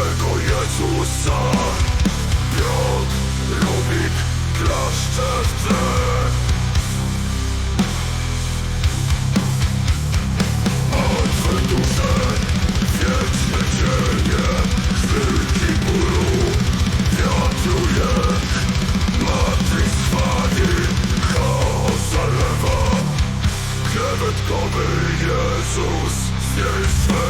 krewetkowego Jezusa. Piotr, Rubik, klaszcze w tle. Martwe dusze, wieczne cienie Chwilki bólu, wiatru jech Matrix wali, chaos zalewa Krewetkowy Jezus, znieś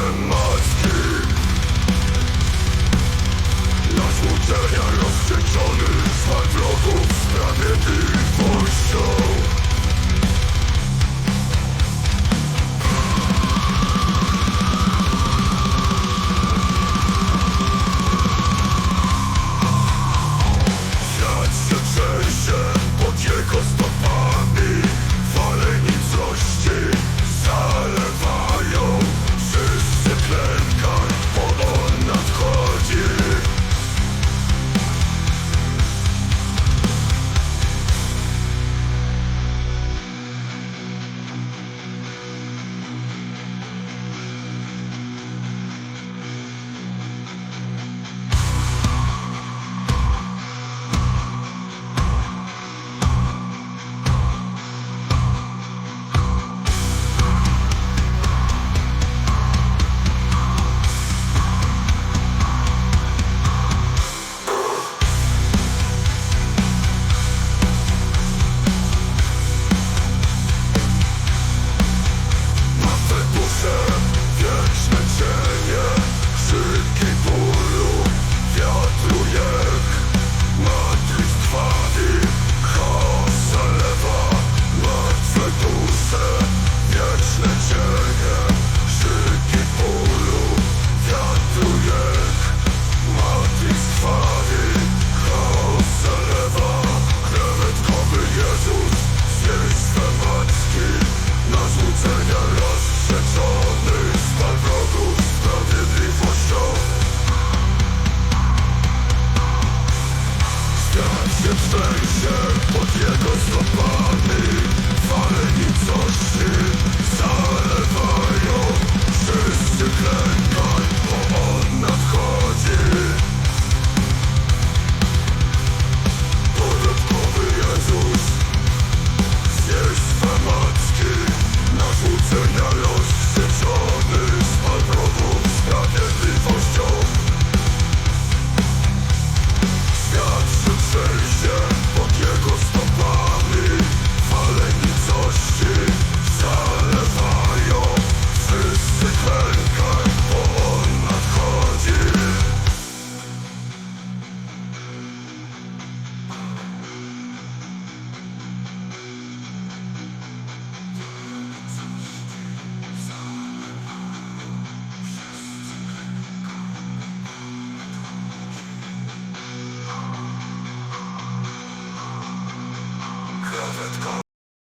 złudzenia rozwścieczony Swat wrogów sprawiedliwością Dajcie pod jego stopami